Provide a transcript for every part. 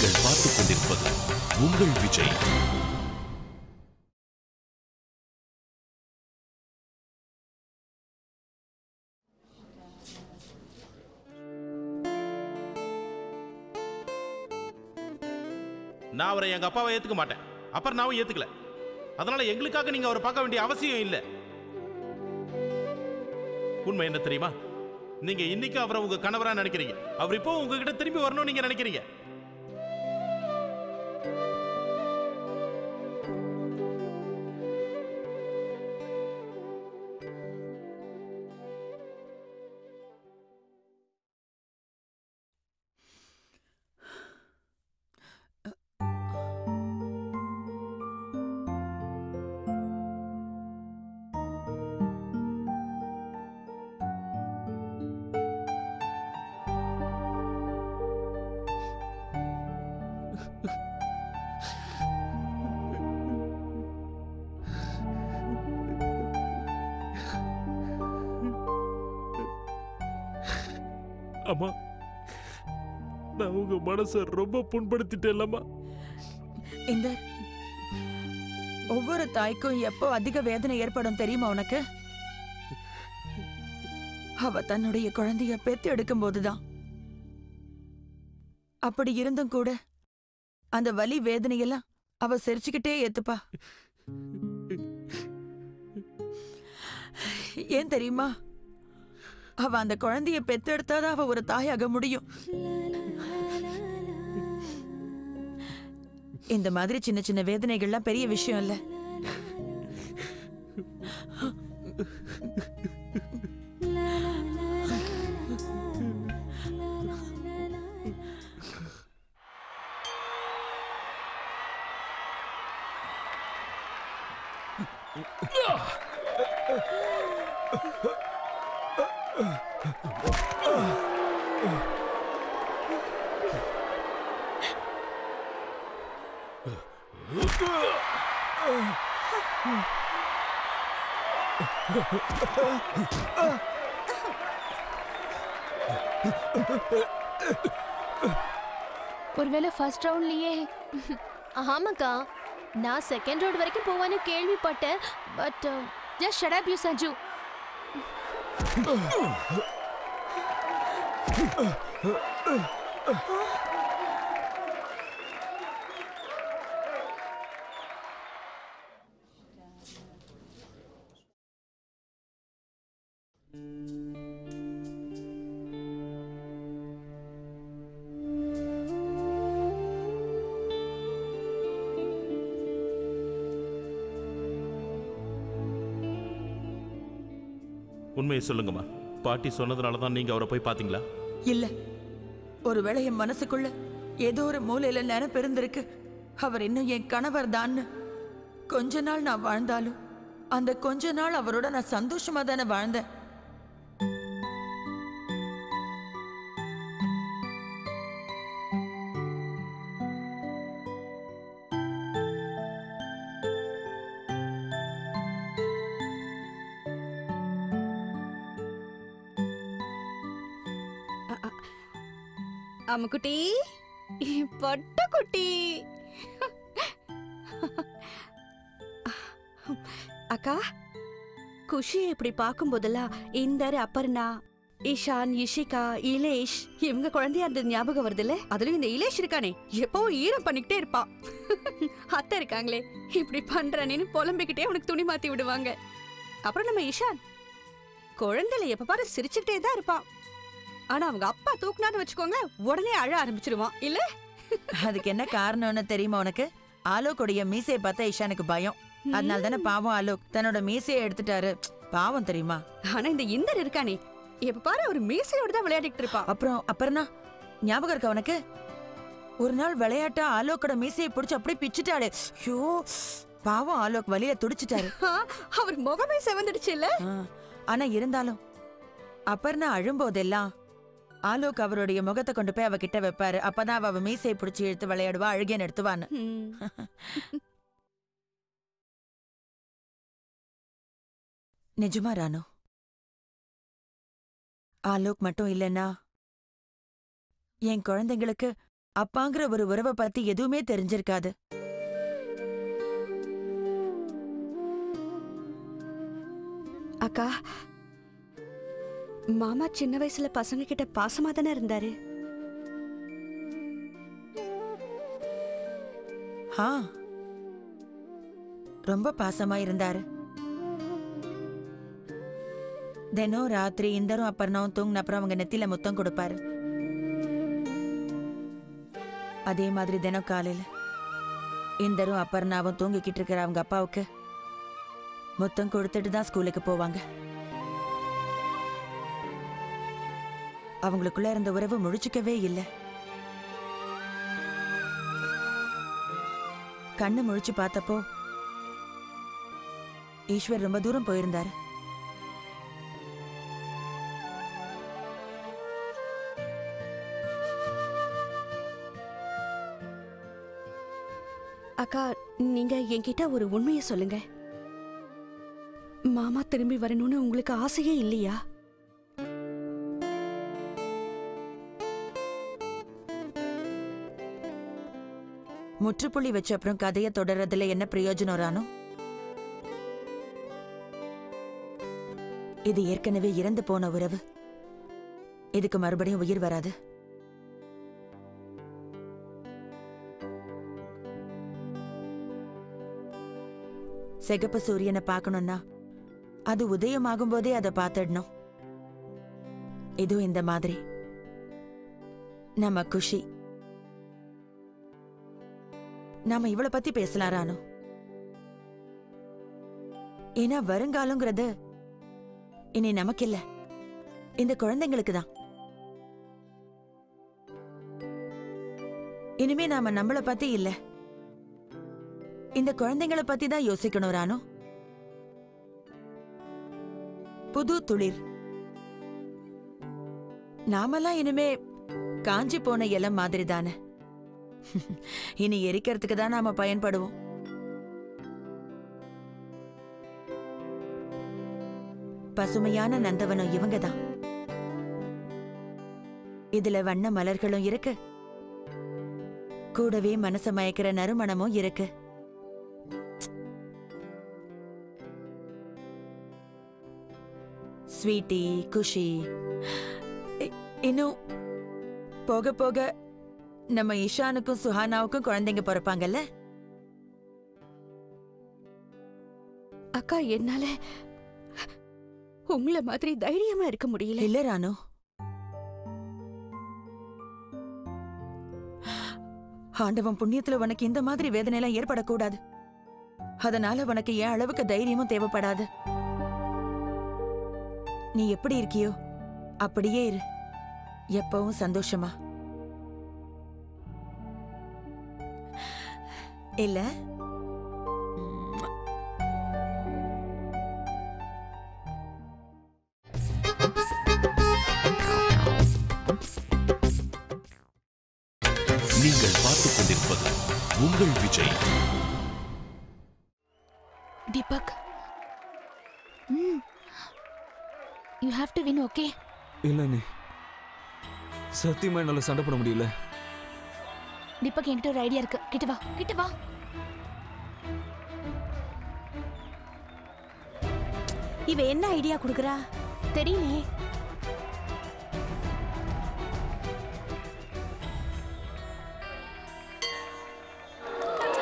நீங்கள் பார்த்துக் கொண்டிருப்பது உங்கள் விஜய். நான் அவரை எங்க அப்பாவை ஏத்துக்க மாட்டேன். அப்புறம் நானும் ஏத்துக்கல. அதனால எங்களுக்காக நீங்க அவரை பார்க்க வேண்டிய அவசியம் இல்லை. உண்மை என்ன தெரியுமா? நீங்க இன்னைக்கு அவரை உங்க கணவரா நினைக்கிறீங்க. அவர் இப்போ உங்ககிட்ட திரும்பி வரணும்னு நீங்க நினைக்கிறீங்க. அம்மா நான் உங்க மனசை ரொம்ப புண்படுத்திட்டேன்லம்மா. இந்த ஒவ்வொரு தாய்க்கும் எப்போ அதிக வேதனை ஏற்படும் தெரியுமா உனக்கு? அவ தன்னுடைய குழந்தைய பெத்து எடுக்கும் போதுதான் அப்படி இருந்தும் கூட அந்த வலி வேதனையெல்லாம் அவ சிரிச்சுக்கிட்டே ஏத்துப்பா. ஏன் தெரியுமா? அவ அந்த குழந்தைய பெத்தெடுத்தாதான் அவ ஒரு தாயாக முடியும். இந்த மாதிரி சின்ன சின்ன வேதனைகள்லாம் பெரிய விஷயம் இல்ல. ஒருவேளை ஃபர்ஸ்ட் ரவுண்ட்லயே ஆமாக்கா நான் செகண்ட் ரோடு வரைக்கும் போவான்னு கேள்விப்பட்டேன் but just shut up you Sanju உண்மையை சொல்லுங்கம்மா. பாட்டி சொன்னதுனால தான் நீங்க அவரை போய் பாத்தீங்களா இல்ல. ஒருவேளை என் மனசுக்குள்ள ஏதோ ஒரு மூலையில நினைப்பிருந்திருக்கு அவர் இன்னும் என் கணவர் தான்னு. கொஞ்ச நாள் நான் வாழ்ந்தாலும் அந்த கொஞ்ச நாள் அவரோட நான் சந்தோஷமா தானே வாழ்ந்தேன். அம்முக்குட்டி பொட்ட குட்டி அக்கா குஷியை இப்படி பார்க்கும் போதெல்லாம் இந்தர் அப்பர்ணா. இஷான் இஷிகா இலேஷ். இவங்க குழந்தையா இருந்தது ஞாபகம் வருதுல்ல? அதுலயும் இந்த இலேஷ் இருக்கானே. எப்பவும் ஈரம் பண்ணிக்கிட்டே இருப்பான் அத்தை இருக்காங்களே இப்படி பண்றானேன்னு புலம்பிக்கிட்டே உனக்கு துணி மாத்தி விடுவாங்க. அப்புறம் நம்ம இஷான் குழந்தைல எப்ப பாரு சிரிச்சுக்கிட்டே தான் இருப்பான். ஆனா அவங்க அப்பா தூக்குனான்னு வச்சுக்கோங்க உடனே அழ ஆரம்பிச்சிருவான். இல்ல? அதுக்கு என்ன காரணம்னு தெரியுமா உனக்கு? ஆலோக்குடைய மீசையை பார்த்தா இஷானுக்கு பயம். அதனால தானே பாவம் ஆலோக் தன்னோட மீசையை எடுத்துட்டாரு. பாவம் தெரியுமா? ஆனா இந்த இந்தர் இருக்கானே எப்ப பாரு அவர் மீசையோட தான் விளையாடிட்டு இருப்பான் அப்புறம் அப்புறம்னா? ஞாபகம் இருக்கா உனக்கு? ஒரு நாள் விளையாட்டா ஆலோக்கோட மீசையை பிடிச்சு அப்படியே பிச்சுட்டாளே. ஐயோ பாவம் ஆலோக் வலிய துடிச்சிட்டாரு. அவர் முகமே செவந்துடுச்சு இல்ல? ஆனா இருந்தாலும் அப்பர்ணா அழும்போதெல்லாம் ஆலோக் அவருடைய முகத்தை கொண்டு போய் அவ கிட்ட வைப்பாரு. அப்பதான் அவ மீசையை பிடிச்சி இழுத்து விளையாடுவா அழுகேன்னு எடுத்துவான்னு. நிஜமா ராணு? ஆலோக் மட்டும் இல்லைன்னா என் குழந்தைங்களுக்கு அப்பாங்கிற ஒரு உறவை பத்தி எதுவுமே தெரிஞ்சிருக்காது. அக்கா மாமா சின்ன வயசுல பசங்க கிட்ட பாசமா தானே இருந்தாரு? ஆ. ரொம்ப பாசமா இருந்தாரு. தினம் ராத்திரி இந்தரும் அப்புறம் தூங்கின அப்புறம் அவங்க நெத்தியில முத்தம் கொடுப்பாரு. அதே மாதிரி தினம் காலையில இந்தரும் அப்பர்னாவும் தூங்கிக்கிட்டு இருக்கிற அவங்க அப்பாவுக்கு முத்தம் கொடுத்துட்டு தான் ஸ்கூலுக்கு போவாங்க. அவங்களுக்குள்ள இருந்த உறவு முழிச்சுக்கவே இல்லை. கண்ணு முழிச்சு பார்த்தப்போ ஈஸ்வர் ரொம்ப தூரம் போயிருந்தாரு. அக்கா நீங்க என்கிட்ட ஒரு உண்மையை சொல்லுங்க. மாமா திரும்பி வரணும்னு உங்களுக்கு ஆசையே இல்லையா? முற்றுப்புள்ளி வச்ச அப்புறம் கதையை தொடர்றதுல என்ன பிரயோஜனம் ரானோ இது ஏற்கனவே இறந்து போன உறவு. இதுக்கு மறுபடியும் உயிர் வராது. சிகப்பு சூரியனை பார்க்கணும்னா அது உதயமாகும் போதே அதை பார்த்துடணும். இது இந்த மாதிரி. நம்ம குஷி. நாம இவளை பத்தி பேசலாம் ராணு. ஏன்னா வருங்காலங்கிறது இனி நமக்கு இல்ல இந்த குழந்தைங்களுக்கு தான் இனிமே நாம நம்மள பத்தி இல்ல. இந்த குழந்தைங்கள பத்தி தான் யோசிக்கணும் ராணு. புது துளிர். நாமெல்லாம் இனிமே காஞ்சி போன இலம் மாதிரி தானே இனி எரிக்கிறதுக்கு தான் நாம பயன்படுவோம். பசுமையான நந்தவனம் இவங்க தான் இதுல வண்ண மலர்களும் இருக்கு. கூடவே மனச மயக்கிற நறுமணமும் இருக்கு. ஸ்வீட்டி குஷி. இன்னும் போக போக நம்ம இஷானுக்கும் சுஹானாவுக்கும் குழந்தைங்க பிறப்பாங்கல்ல? அக்கா என்னால உங்கள மாதிரி தைரியமா இருக்க முடியல. இல்ல ராணு. ஆண்டவன் புண்ணியத்துல உனக்கு இந்த மாதிரி வேதனை எல்லாம் ஏற்படக்கூடாது. அதனால உனக்கு என் அளவுக்கு தைரியமும் தேவைப்படாது. நீ எப்படி இருக்கியோ அப்படியே இரு. எப்பவும் சந்தோஷமா. இல்ல. நீங்கள் பார்த்துக் கொண்டிருப்பது உங்கள் விஜய். தீபக். ம். You have to win okay இல்ல நீ. சத்தியமா என்னால சண்டை போட முடியல. தீபக் என்கிட்ட ஒரு ஐடியா இருக்கு. கிட்ட வா. கிட்ட வா. இவ என்ன ஐடியா குடுக்குறா? தெரியலையே.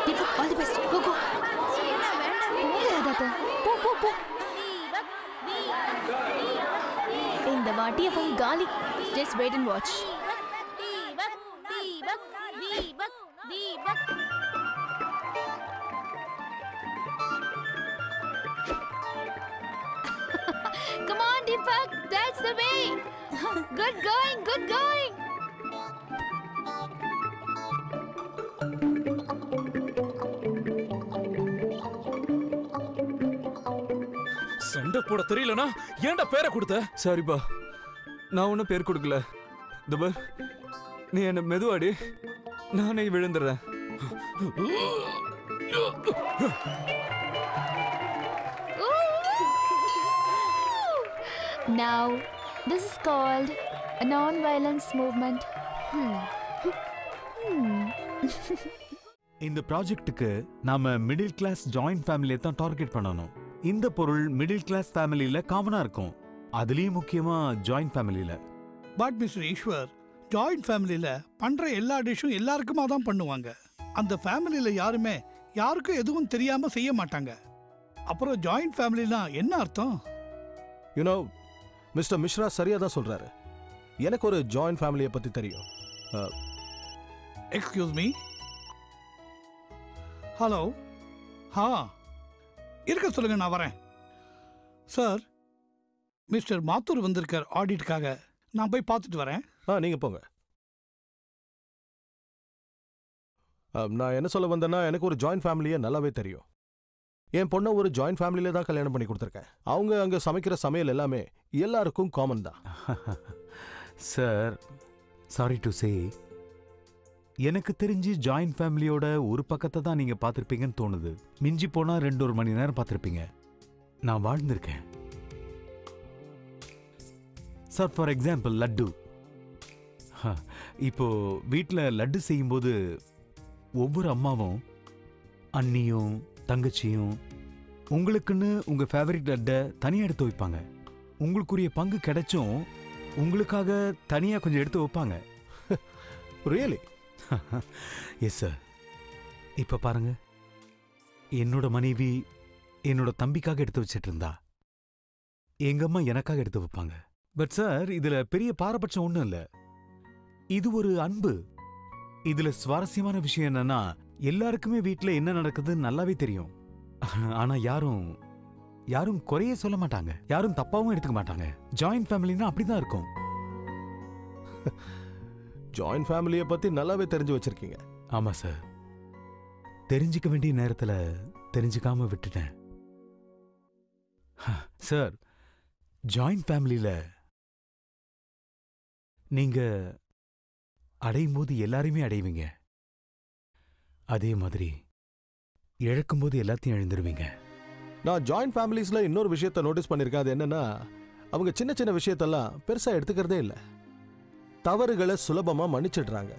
Deepak all the best go go போ போ போ. இந்த வாட்டி அவன் காலி. ஜஸ்ட் வெயிட் அண்ட் வாட்ச் சண்டை போட தெரியலனா? ஏன்டா பேரை கொடுத்த? சரிப்பா. நான் ஒன்றும் பேர் கொடுக்கல. தபர் நீ என்ன மெதுவாடி நானே விழுந்துடுறேன். Now, this is called a non-violence movement. Hmm. இந்த ப்ராஜெக்ட்டுக்கு நாம மிடில் கிளாஸ் ஜாயிண்ட் ஃபேமிலியை தான் டார்கெட் பண்ணணும். இந்த பொருள் மிடில் கிளாஸ் ஃபேமிலியில காமனா இருக்கும். அதுலயும் முக்கியமா ஜாயிண்ட் ஃபேமிலியில பட் மிஸ்டர் ஈஸ்வர் ஜாயிண்ட் ஃபேமிலியில் பண்ணுற எல்லா டிஷ்ஷும் எல்லாருக்குமா தான் பண்ணுவாங்க. அந்த ஃபேமிலியில் யாருமே யாருக்கும் எதுவும் தெரியாமல் செய்ய மாட்டாங்க. அப்புறம் ஜாயிண்ட் ஃபேமிலினா என்ன அர்த்தம்? யூனோ மிஸ்டர் மிஸ்ரா சரியா தான் சொல்றாரு. எனக்கு ஒரு ஜாயிண்ட் ஃபேமிலியை பத்தி தெரியும். எக்ஸ்கியூஸ் மீ ஹலோ ஹா இருக்க சொல்லுங்க நான் வரேன். சார் மிஸ்டர் மாத்தூர் வந்திருக்கார் ஆடிட்டுக்காக. நான் போய் பார்த்துட்டு வரேன். ஆ நீங்க போங்க. ஆ, நான் என்ன சொல்ல வந்தேன்னா எனக்கு ஒரு ஜாயிண்ட் ஃபேமிலியை நல்லாவே தெரியும். என் பொண்ணை ஒரு ஜாயிண்ட் ஃபேமிலியில தான் கல்யாணம் பண்ணி கொடுத்துருக்கேன். அவங்க அங்க சமைக்கிற சமையல் எல்லாமே எல்லாருக்கும் காமன் தான். சார் சாரி டு சே எனக்கு தெரிஞ்சு ஜாயிண்ட் ஃபேமிலியோட ஒரு பக்கத்தை தான் நீங்கள் பார்த்துருப்பீங்கன்னு தோணுது. மிஞ்சி போனால் ரெண்டு ஒரு மணி நேரம் பார்த்துருப்பீங்க. நான் வாழ்ந்திருக்கேன். Sir for example laddu. ஹ, இப்போ வீட்டில் லட்டு செய்யும்போது ஒவ்வொரு அம்மாவும் அண்ணியும் தங்கச்சியும் உங்களுக்குன்னு உங்கள் ஃபேவரட் லட்டை தனியாக எடுத்து வைப்பாங்க. உங்களுக்குரிய பங்கு கிடைச்சும் உங்களுக்காக தனியாக கொஞ்சம் எடுத்து வைப்பாங்க. ரியலி எஸ் சார் இப்போ பாருங்க. என்னோட மனைவி என்னோட தம்பிக்காக எடுத்து வச்சிட்டு இருந்தா. எங்க அம்மா எனக்காக எடுத்து வைப்பாங்க. பட் சார் இதுல பெரிய பாரபட்சம் ஒண்ணும் இல்ல. இது ஒரு அன்பு. இதுல சுவாரஸ்யமான விஷயம் என்னன்னா எல்லாருக்குமே வீட்ல என்ன நடக்குதுன்னு நல்லாவே தெரியும். ஆனா யாரும் யாரும் குறைய சொல்ல மாட்டாங்க. யாரும் தப்பாவும் எடுத்துக்க மாட்டாங்க. ஜாயிண்ட் ஃபேமிலின்னா அப்படிதான் இருக்கும். ஜாயிண்ட் ஃபேமிலியை பத்தி நல்லாவே தெரிஞ்சு வச்சிருக்கீங்க. ஆமா சார் தெரிஞ்சுக்க வேண்டிய நேரத்துல தெரிஞ்சுக்காம விட்டுட்டேன். சார் ஜாயிண்ட் ஃபேமிலியில நீங்க அடையும் போது எல்லாரையுமே அடைவீங்க. அதே மாதிரி இழக்கும் போது எல்லாத்தையும் இழந்துருவீங்க. நான் ஜாயிண்ட் ஃபேமிலிஸ்ல இன்னொரு விஷயத்த நோட்டீஸ் பண்ணியிருக்கேன் அது என்னன்னா அவங்க சின்ன சின்ன விஷயத்தெல்லாம் பெருசா எடுத்துக்கிறதே இல்லை. தவறுகளை சுலபமா மன்னிச்சிடுறாங்க.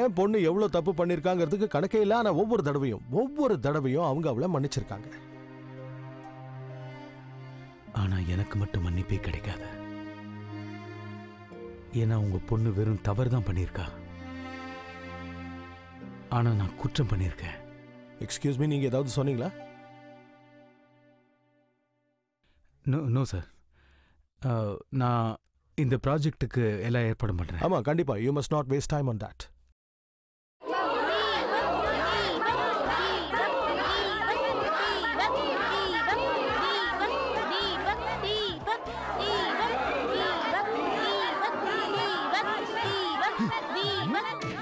ஏன் பொண்ணு எவ்வளவு தப்பு பண்ணிருக்காங்கிறதுக்கு கணக்கே இல்லை ஆனா ஒவ்வொரு தடவையும் ஒவ்வொரு தடவையும் அவங்க அவளை மன்னிச்சிருக்காங்க. ஆனா எனக்கு மட்டும் மன்னிப்பே கிடைக்காது. ஏன்னா உங்க பொண்ணு வெறும் தவறு தான் பண்ணியிருக்கா. ஆனா நான் குற்றம் பண்ணியிருக்கேன். எக்ஸ்கியூஸ் மீ நீங்க ஏதாவது சொன்னீங்களா? நோ நோ சார் நான் இந்த ப்ராஜெக்ட்டுக்கு எல்லாம் ஏற்பாடு பண்ணுறேன் ஆமா கண்டிப்பா. You must not waste time on that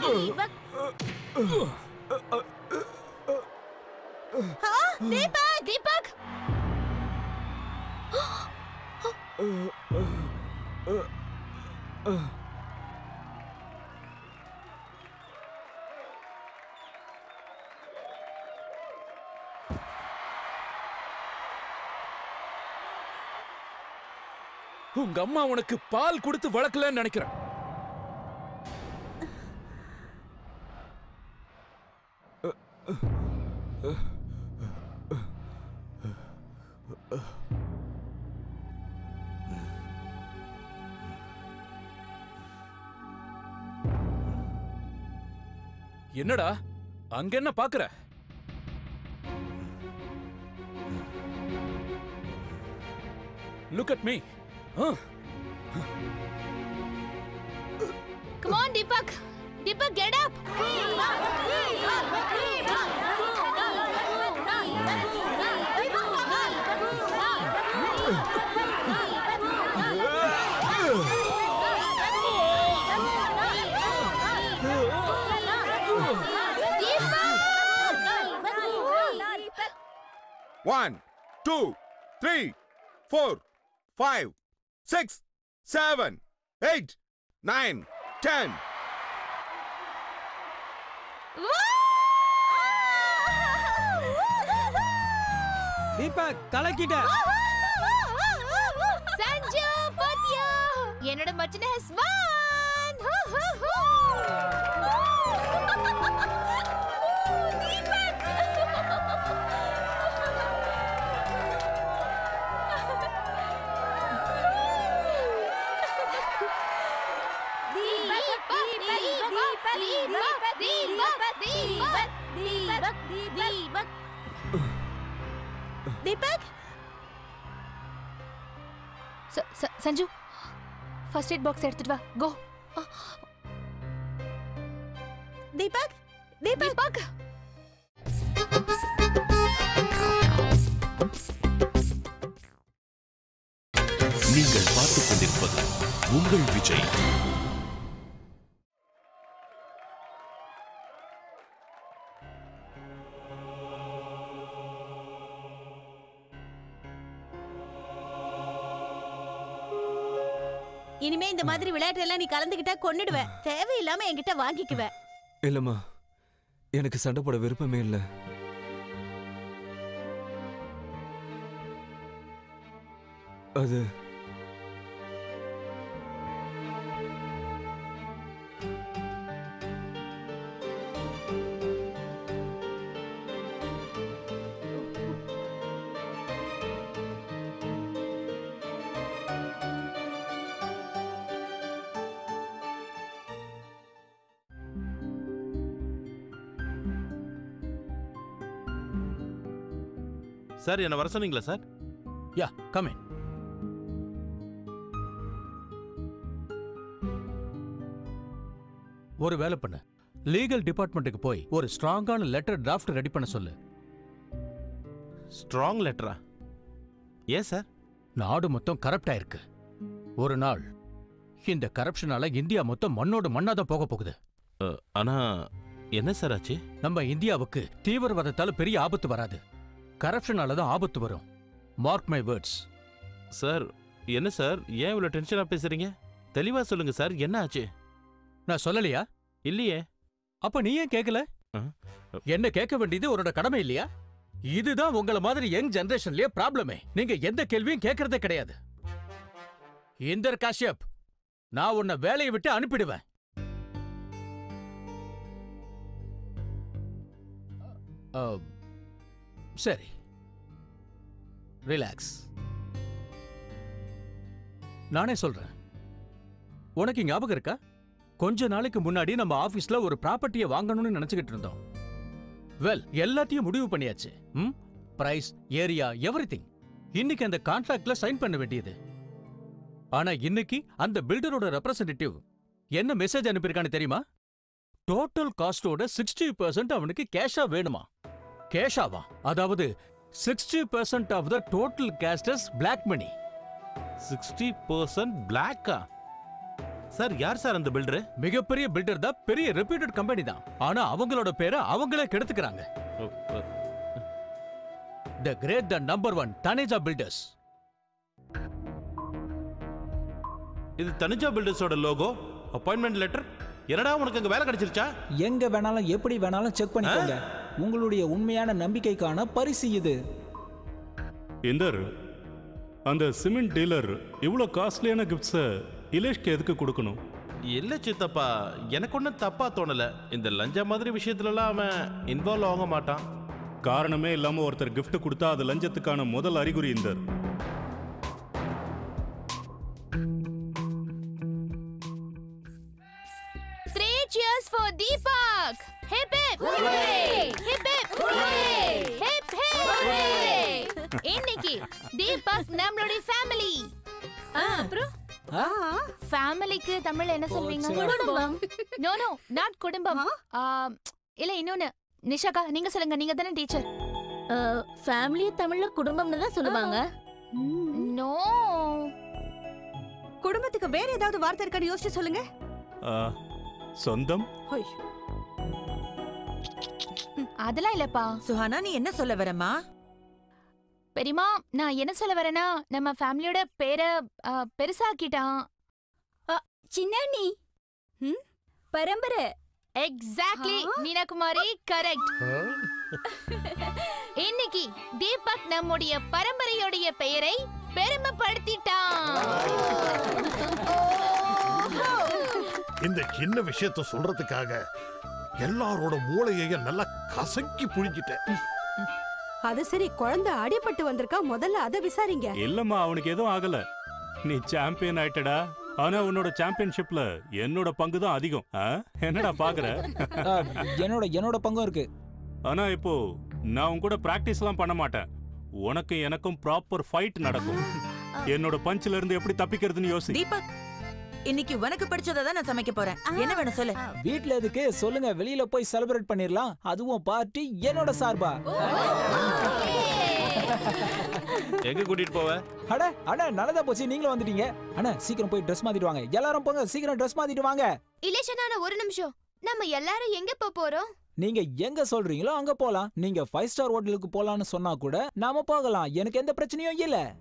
Deepak Deepak உங்க அம்மா உனக்கு பால் கொடுத்து வளர்க்கலன்னு நினைக்கிறேன். என்னடா? அங்க என்ன பாக்குற? Look at me Come on, Deepak. Deepak, get up. One, two, three, four, five, six, seven, eight, nine, ten. Deepak கலக்கிட்ட Sanju பாத்தியா? என்னோட மச்சன has won Sanju first aid box எடுத்துட்டு வா. கோ தீபக். தீபக். நீங்கள் பார்த்துக் கொண்டிருப்பது உங்கள் விஜய். இந்த மாதிரி விளையாட்டு எல்லாம் நீ கலந்துக்கிட்டா கொன்னுடுவ. தேவையில்லாம என்கிட்ட வாங்கிக்குவ. இல்லம்மா எனக்கு சண்டை போட விருப்பமே இல்லை. அது சார் என்ன வர சொன்னீங்களா சார்? யா கம் இன் ஒரு வேலை பண்ணு. லீகல் டிபார்ட்மெண்ட்டுக்கு போய் ஒரு ஸ்ட்ராங்கான லெட்டர் டிராஃப்ட் ரெடி பண்ண சொல்லு. ஸ்ட்ராங் லெட்டரா ஏன் சார்? நாடு மொத்தம் கரப்ட் ஆயிருக்கு. ஒரு நாள் இந்த கரப்ஷனால இந்தியா மொத்தம் மண்ணோட மண்ணா தான் போக போகுது. ஆனா என்ன சார் ஆச்சு? நம்ம இந்தியாவுக்கு தீவிரவாதத்தால பெரிய ஆபத்து வராது. கரப்ஷனால தான் ஆபத்து வரும். மார்க் மை வேர்ட்ஸ் சார் என்ன சார்? ஏன் இவ்வளவு டென்ஷனா பேசுறீங்க? தெளிவா சொல்லுங்க சார் என்ன ஆச்சு? நான் சொல்லலையா? இல்லையே. அப்ப நீ ஏன் கேட்கல என்ன கேட்க வேண்டியது உன்னோட கடமை இல்லையா? இதுதான் உங்கள மாதிரி யங் ஜெனரேஷன்லயே ப்ராப்ளமே. நீங்க எந்த கேள்வியும் கேட்கறதே கிடையாது. இந்தர் காஷ்யப் நான் உன்னை வேலையை விட்டு அனுப்பிடுவேன். அஹ், சரி. ரிலாக்ஸ் நானே சொல்றேன். உனக்கு ஞாபகம் இருக்கா? கொஞ்ச நாளைக்கு முன்னாடி நம்ம ஆபீஸ்ல ஒரு ப்ராப்பர்ட்டியை வாங்கணும்னு நினைச்சுக்கிட்டு இருந்தோம். வெல் எல்லாத்தையும் முடிவு பண்ணியாச்சு. ம்? பிரைஸ் ஏரியா எவ்ரிதிங் இன்னைக்கு அந்த கான்ட்ராக்ட்ல சைன் பண்ண வேண்டியது. ஆனா இன்னைக்கு அந்த பில்டரோட ரெப்ரசன்டேட்டிவ் என்ன மெசேஜ் அனுப்பியிருக்கான்னு தெரியுமா? டோட்டல் காஸ்டோட சிக்ஸ்டி பர்சன்ட் அவனுக்கு கேஷா வேணுமா? கேஷாவா? அதாவது sixty percent of the total costs black money sixty percent பிளாக்கா sir யார் சார் அந்த பில்டரு மிகப்பெரிய பில்டர் தான் பெரிய ரெப்யூட்டட் கம்பெனி தான். ஆனா அவங்களோட பேரை அவங்களே கெடுத்துக்கிறாங்க. The great the number one Taneja builders இது தனுஜா பில்டர்ஸோட லோகோ அப்பாயின்மெண்ட் லெட்டர் என்னடா உனக்கு அங்க வேலை கிடைச்சிருச்சா? எங்க வேணாலும் எப்படி வேணாலும் செக் பண்ணிக்கோங்க. உங்களுடைய உண்மையான நம்பிக்கைக்கான பரிசு இது. இந்தர் அந்த சிமெண்ட் டீலர் இவ்வளோ காஸ்ட்லியான கிஃப்ட்ஸை இலேஷ்க்கு எதுக்கு கொடுக்கணும்? இல்ல சித்தப்பா எனக்கு ஒன்றும் தப்பா தோணல. இந்த லஞ்ச மாதிரி விஷயத்துலலாம் அவன் இன்வால்வ் ஆக மாட்டான். காரணமே இல்லாமல் ஒருத்தர் gift கொடுத்தா அது லஞ்சத்துக்கான முதல் அறிகுறி இந்தர். தீபக் நம்மளுடைய ஃபேமிலி அப்புறம்? ஃபேமிலிக்கு தமிழ்ல என்ன சொல்வீங்க. குடும்பம். நோ நோ நாட் குடும்பம். ஆ, இல்ல இன்னொன்னு. நிஷாக்கா நீங்க சொல்லுங்க. நீங்க தானே டீச்சர் ஃபேமிலி தமிழ்ல குடும்பம்னு தான் சொல்லுவாங்க. நோ குடும்பத்துக்கு வேற ஏதாவது வார்த்தை இருக்கான்னு யோசிச்சு சொல்லுங்க. ஆ, சொந்தம்? அதெல்லாம் இல்லப்பா. சுஹானா நீ என்ன சொல்ல வரமா பெரியமா நான் என்ன சொல்ல வரேன்னா நம்ம ஃபேமிலியோட பேரை ஆ, பெருசாக்கிட்டான். சின்னானி பரம்பரை. எக்ஸாக்ட்லி மீனாகுமாரி கரெக்ட் இன்னைக்கு தீபக் நம்முடைய பரம்பரையோடைய பெயரை பெருமைப்படுத்திட்டான். இந்த சின்ன விஷயத்த சொல்றதுக்காக எல்லாரோட மூளையையும் நல்லா கசக்கி புழிஞ்சிட்டேன். அது சரி குழந்தை அடிபட்டு வந்திருக்கா முதல்ல அதை விசாரிங்க. இல்லம்மா அவனுக்கு எதுவும் ஆகல. நீ சாம்பியன் ஆயிட்டடா. ஆனா உன்னோட சாம்பியன்ஷிப்ல என்னோட பங்கு தான் அதிகம்? என்னடா பாக்குற? என்னோட என்னோட பங்கும் இருக்கு. ஆனா இப்போ நான் உன் கூட பிராக்டிஸ்லாம் பண்ண மாட்டேன். உனக்கு எனக்கும் ப்ராப்பர் ஃபைட் நடக்கும். என்னோட பஞ்சில இருந்து எப்படி தப்பிக்கிறதுன்னு யோசி. தீபக் இன்னைக்கு உனக்கு பிடிச்சதை தான் நான் சமைக்க போறேன். என்ன வேணும் சொல்லு. வீட்ல எதுக்கு? சொல்லுங்க வெளியில போய் செலிப்ரேட் பண்ணிரலாம். அதுவும் பார்ட்டி என்னோட சார்பா? எங்க கூட்டிட்டு போவ? அட அண்ணா நல்லதா போச்சு. நீங்களும் வந்துட்டீங்க. அண்ணா சீக்கிரம் போய் ட்ரெஸ் மாத்திட்டு வாங்க. எல்லாரும் போங்க. சீக்கிரம் ட்ரெஸ் மாத்திட்டு வாங்க. இலேஷனா ஒரு நிமிஷம். நம்ம எல்லாரும் எங்க போப் போறோம்? நீங்க எங்க சொல்றீங்களோ அங்க போலாம். நீங்க ஃபைவ் ஸ்டார் ஹோட்டலுக்கு போலாம்னு சொன்னா கூட நாம போகலாம். எனக்கு எந்த பிரச்சனையும் இல்ல.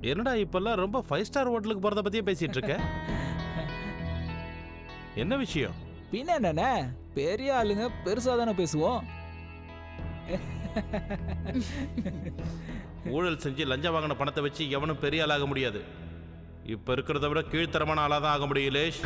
என்னடா இப்பெல்லாம் ரொம்ப ஃபைவ் ஸ்டார் ஹோட்டலுக்கு போறத பத்தியே பேசிட்டு இருக்க? என்ன விஷயம்? பின்ன என்னண்ணே? பெரிய ஆளுங்க பெருசா தானே பேசுவோம். ஊழல் செஞ்சு லஞ்சம் வாங்கின பணத்தை வச்சு எவனும் பெரிய ஆளாக முடியாது. இப்போ இருக்கிறத விட கீழ்த்தரமான ஆளாக தான் ஆக முடியும் இலேஷ்